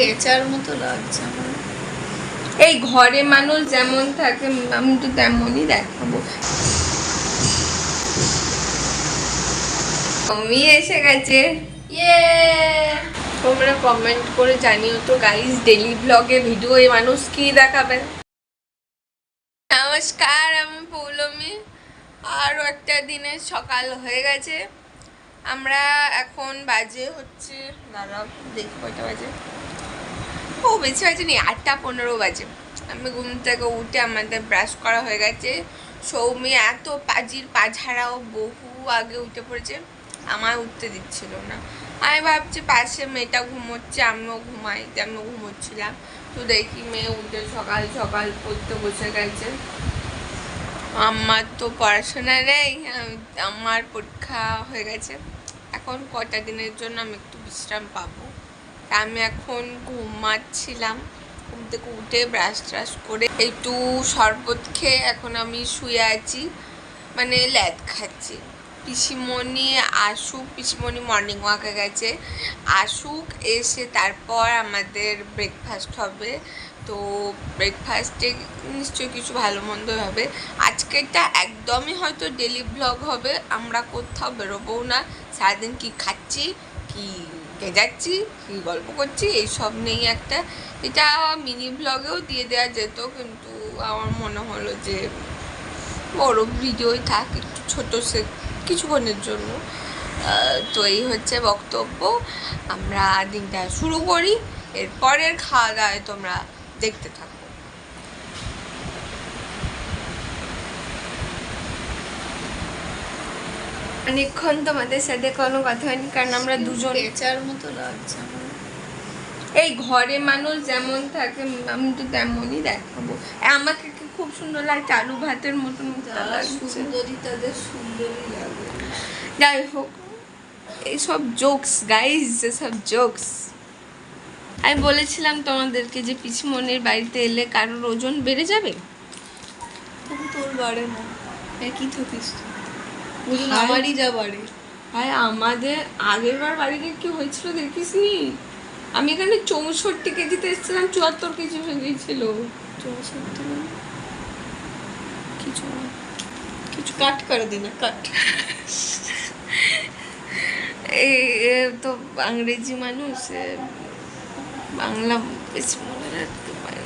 পেঁচার মতো লাগছে আমার। এই ঘরে মানুষ যেমন থাকে আমি তো তেমনই দেখাবো। আমি এসে গেছে। ইয়ে তোমরা কমেন্ট করে জানিও তো গাইস ডেলি ব্লগে ভিডিও এই মানুষ কি দেখাবে। নমস্কার আমি পৌলমী। আরও একটা দিনের সকাল হয়ে গেছে। আমরা এখন বাজে হচ্ছে দাঁড়া দেখি কয়টা বাজে। ও, বেশি বাজে নি আটটা পনেরো বাজে। আমি ঘুম থেকে উঠে আমাদের ব্রাশ করা হয়ে গেছে। সৌমি এত পাজির, পাঝাড়াও, বহু আগে উঠে পড়েছে। আমার উঠতে দিচ্ছিল না। আমি ভাবছি পাশে মেয়েটা ঘুমোচ্ছে, আমিও ঘুমাই আমিও ঘুমোচ্ছিলাম। তো দেখি মেয়ে উঠে সকাল সকাল পড়তে বসে গেছে। আমার তো পড়াশোনা নেই, আমার পরীক্ষা হয়ে গেছে। এখন কটা দিনের জন্য আমি একটু বিশ্রাম পাবো? আমি এখন ঘুমাচ্ছিলাম। ঘুম থেকে উঠে ব্রাশ ট্রাশ করে একটু শরবত খেয়ে এখন আমি শুয়ে আছি। মানে ল্যাদ খাচ্ছি। পিসিমণি আসুক, পিসিমণি মর্নিং ওয়াকে গেছে। আসুক, এসে তারপর আমাদের ব্রেকফাস্ট হবে। তো ব্রেকফাস্টে নিশ্চয়ই কিছু ভালো মন্দ হবে। আজকেরটা একদমই হয়তো ডেলি ব্লগ হবে। আমরা কোথাও বেরোবো না। সারাদিন কি খাচ্ছি, কি যাচ্ছি, কী গল্প করছি এইসব নেই একটা, এটা মিনি ব্লগেও দিয়ে দেওয়া যেত, কিন্তু আমার মনে হলো যে বড় ভিডিওই থাক, একটু ছোটো সে কিছুক্ষণের জন্য। তো এই হচ্ছে বক্তব্য। আমরা দিনটা শুরু করি, এরপরের খাওয়া দাওয়ায় তোমরা দেখতে থাকো। অনেকক্ষণ তোমাদের সাথে কোনো কথা হয়নি কারণ আমরা দুজন। পেঁচার মতো লাগছে এই ঘরে মানুষ যেমন থাকে আমি তো তেমনই দেখাবো। আমাকে কি খুব সুন্দর লাগছে আলু ভাতের মতন সুন্দরী তাদের সুন্দরী লাগে। যাই হোক এইসব জোকস গাইজ এসব জোকস আমি বলেছিলাম তোমাদেরকে যে পিসমনির বাড়িতে এলে কারোর ওজন বেড়ে যাবে? তোর বাড়ে না। একই থাকিস বুঝুন আমারই যা বাড়ে। ভাই আমাদের আগের বার বাড়িতে কি হয়েছিল দেখিসনি? আমি এখানে চৌষট্টি কেজিতে এসেছিলাম চুয়াত্তর কেজি হয়ে গিয়েছিল। চৌষট্টি? কিছু কিছু কাট করে দিন কাট। এই তো ইংরেজি মানুষ বাংলা বেশি মনে রাখতে পারে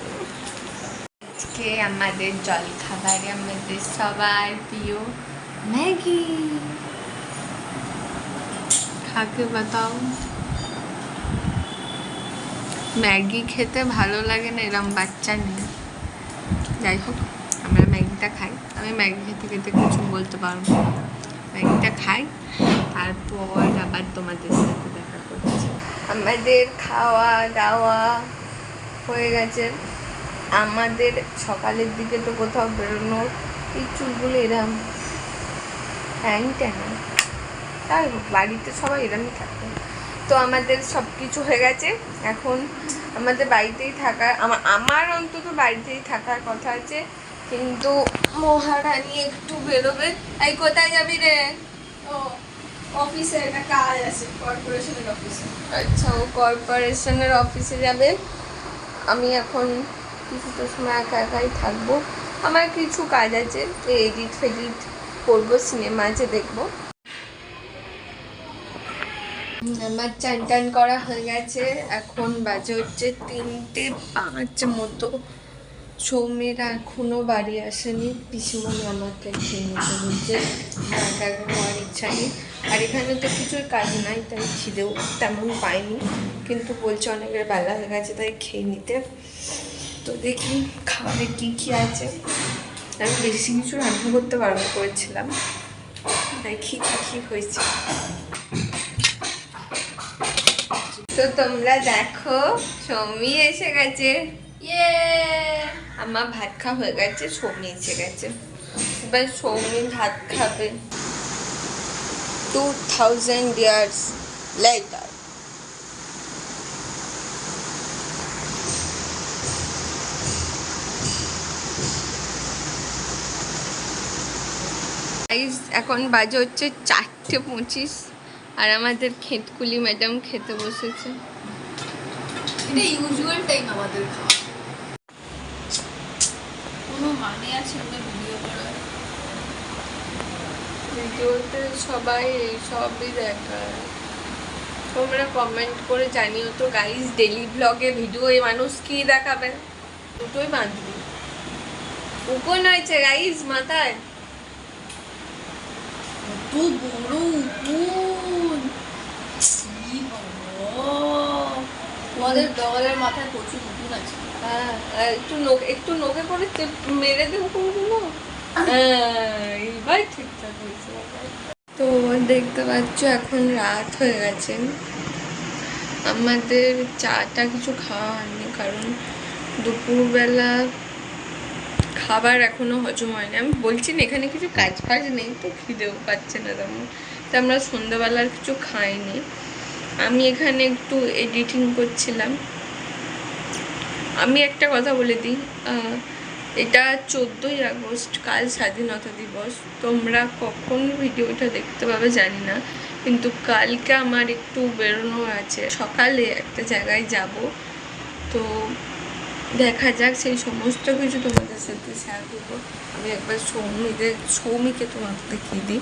আজকে আমাদের জল খাবারে আমাদের সবার প্রিয় ম্যাগি খাকে বাতাও। ম্যাগি খেতে ভালো লাগে না, এরম বাচ্চা নিয়ে যাই হোক, আমরা ম্যাগিটা খাই। আমি ম্যাগি খেতে খেতে কিছু বলতে পারব ম্যাগিটা খাই, তারপর আবার তোমাদের সাথে দেখা করছি। আমাদের খাওয়া দাওয়া হয়ে গেছে। আমাদের সকালের দিকে তো কোথাও বেরোনোর এই চুলগুলো এরম হ্যাং ট্যাং তাই হোক বাড়িতে সবাই এরমই থাকে। তো আমাদের সব কিছু হয়ে গেছে। এখন আমাদের বাড়িতেই থাকা আমার আমার অন্তত বাড়িতেই থাকার কথা আছে। কিন্তু মহারানী একটু বেরোবে। এই কোথায় যাবি রে? ও অফিসে একটা কাজ আছে কর্পোরেশনের অফিসে। আচ্ছা ও কর্পোরেশনের অফিসে যাবে। আমি এখন কিছুটা সময় একা একাই থাকব। আমার কিছু কাজ আছে এডিট ফেডিট করব সিনেমা আছে দেখব। আমার চান টান করা হয়ে গেছে। এখন বাজে হচ্ছে তিনটে পাঁচ মতো। সৌমেরা এখনও বাড়ি আসেনি। পিসিমণি আমাকে খেয়ে নিতে খাওয়ার ইচ্ছা নেই। আর এখানে তো কিছুই কাজ নাই, তাই খিদেও তেমন পাইনি। কিন্তু বলছে অনেকের বেলা হয়ে গেছে, তাই খেয়ে নিতে। তো দেখি, খাবারে কী কী আছে। আমি বেশি কিছু রান্না করতে পারব করেছিলাম। দেখি কী কী হয়েছে। তো তোমরা দেখো সৌমি এসে গেছে। ইয়ে আমার ভাত খাওয়া হয়ে গেছে সৌমি এসে গেছে। এবার সৌমি ভাত খাবে। টু থাউজেন্ড ইয়ার্স লেটার এখন বাজে হচ্ছে চারটে পঁচিশ। আর আমাদের খেতকুলি ম্যাডাম খেতে বসেছে। এটা ইউজুয়াল টাইম আমাদের কোনো মানে আছে ওটা ভিডিও করার? ভিডিওতে সবাই সবই দেখায়। তোমরা কমেন্ট করে জানিও তো গাইস ডেলি ব্লগে ভিডিও এই মানুষ কি দেখাবে? দুটোই বাঁধবি। উপন হয়েছে গাইস মাথায়। বড় উকুন কি মাথায় প্রচুর একটু একটু করে মেরে ঠিকঠাক হয়েছে তো দেখতে পাচ্ছ, এখন রাত হয়ে গেছে। আমাদের চাটা কিছু খাওয়া হয়নি, কারণ দুপুরবেলা খাবার এখনও হজম হয়নি। আমি বলছি না, এখানে কিছু কাজ ফাজ নেই তো, খিদেও পাচ্ছে না তেমন। তো আমরা সন্ধ্যাবেলা আর কিছু খাইনি। আমি এখানে একটু এডিটিং করছিলাম। আমি একটা কথা বলে দিই এটা চোদ্দোই আগস্ট, কাল স্বাধীনতা দিবস। তোমরা কখন ভিডিওটা দেখতে পাবে জানি না, কিন্তু কালকে আমার একটু বেরোনো আছে। সকালে একটা জায়গায় যাব। তো দেখা যাক সেই সমস্ত কিছু তোমাদের সাথে শেয়ার করব। আমি একবার সৌমিদের, সৌমিকে তোমাকে দেখিয়ে দিই।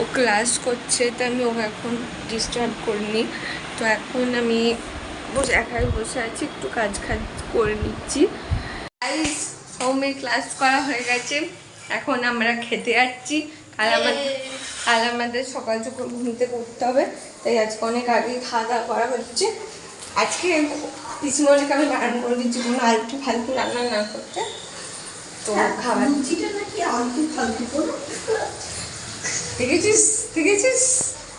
ও ক্লাস করছে, তো আমি ওকে এখন ডিস্টার্ব করিনি। তো এখন আমি বসে, একাই বসে আছি, একটু কাজ কাজ করে নিচ্ছি। সৌমির ক্লাস করা হয়ে গেছে। এখন আমরা খেতে যাচ্ছি। কাল আমাদের কাল আমাদের সকাল সকাল ঘুমিতে করতে হবে তাই আজকে অনেক আগেই খাওয়া দাওয়া করা হচ্ছে আজকে পিসমনিকে আমি বারণ করে দিচ্ছি কোনো আলতু ফালতু রান্না না করতে তো খাবার লুচিটা নাকি আলতু ফালতু কোনো দেখেছিস দেখেছিস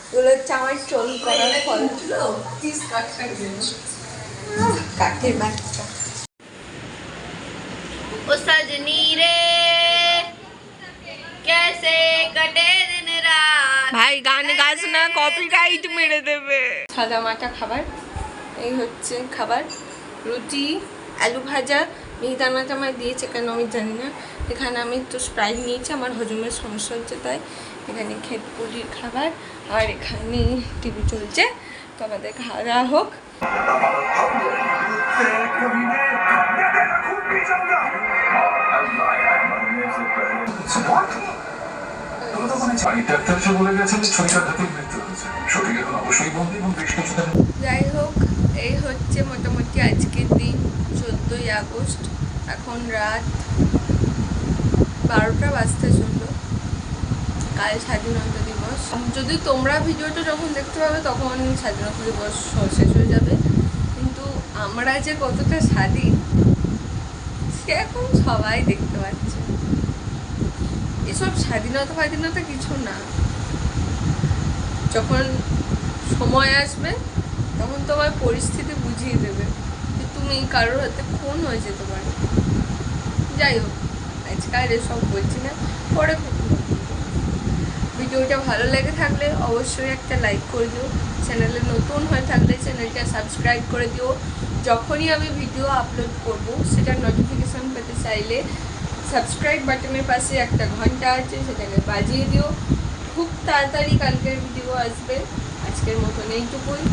এগুলো হচ্ছে আমার চল করার ফল চিজ কাট কাট দেবো কাঠের বাচ্চা ओ सजनी रे कैसे कटे दिन रात ভাই গান গাছ না কপিরাইট মেরে দেবে। সাদা মাটা খাবার এই হচ্ছে খাবার। রুটি আলু ভাজা মিহিদার মিহিদানা টামায় দিয়েছে কেন আমি জানি না। এখানে আমি তো স্প্রাইট নিয়েছি আমার হজমের সমস্যা হচ্ছে তাই। এখানে খেতপুলির খাবার আর এখানে টিভি চলছে। তো আমাদের খাওয়া দাওয়া হোক যাই হোক এই হচ্ছে মোটামুটি আজকের দিন চোদ্দোই আগস্ট। এখন রাত বারোটা বাজতে চলল। কাল স্বাধীনতা দিবস। যদি তোমরা ভিডিওটা যখন দেখতে পাবে তখন স্বাধীনতা দিবস শেষ হয়ে যাবে। কিন্তু আমরা যে কতটা স্বাধীন সে এখন সবাই দেখতে পাচ্ছে। এসব স্বাধীনতা ফাধীনতা কিছু না। যখন সময় আসবে, তখন তোমার পরিস্থিতি বুঝিয়ে দেবে যে তুমি কারোর হাতে খুন হয়ে যেতে পারো যাই হোক, আজকাল এসব বলছি না, পরে ভিডিওটা ভালো লেগে থাকলে অবশ্যই একটা লাইক করে দিও। চ্যানেলে নতুন হয়ে থাকলে চ্যানেলটা সাবস্ক্রাইব করে দিও। যখনই আমি ভিডিও আপলোড করব, সেটার নোটিফিকেশন পেতে চাইলে সাবস্ক্রাইব বাটনের পাশে একটা ঘণ্টা আছে সেটাকে বাজিয়ে দিও খুব তাড়াতাড়ি কালকের ভিডিও আসবে আজকের মতন এইটুকুই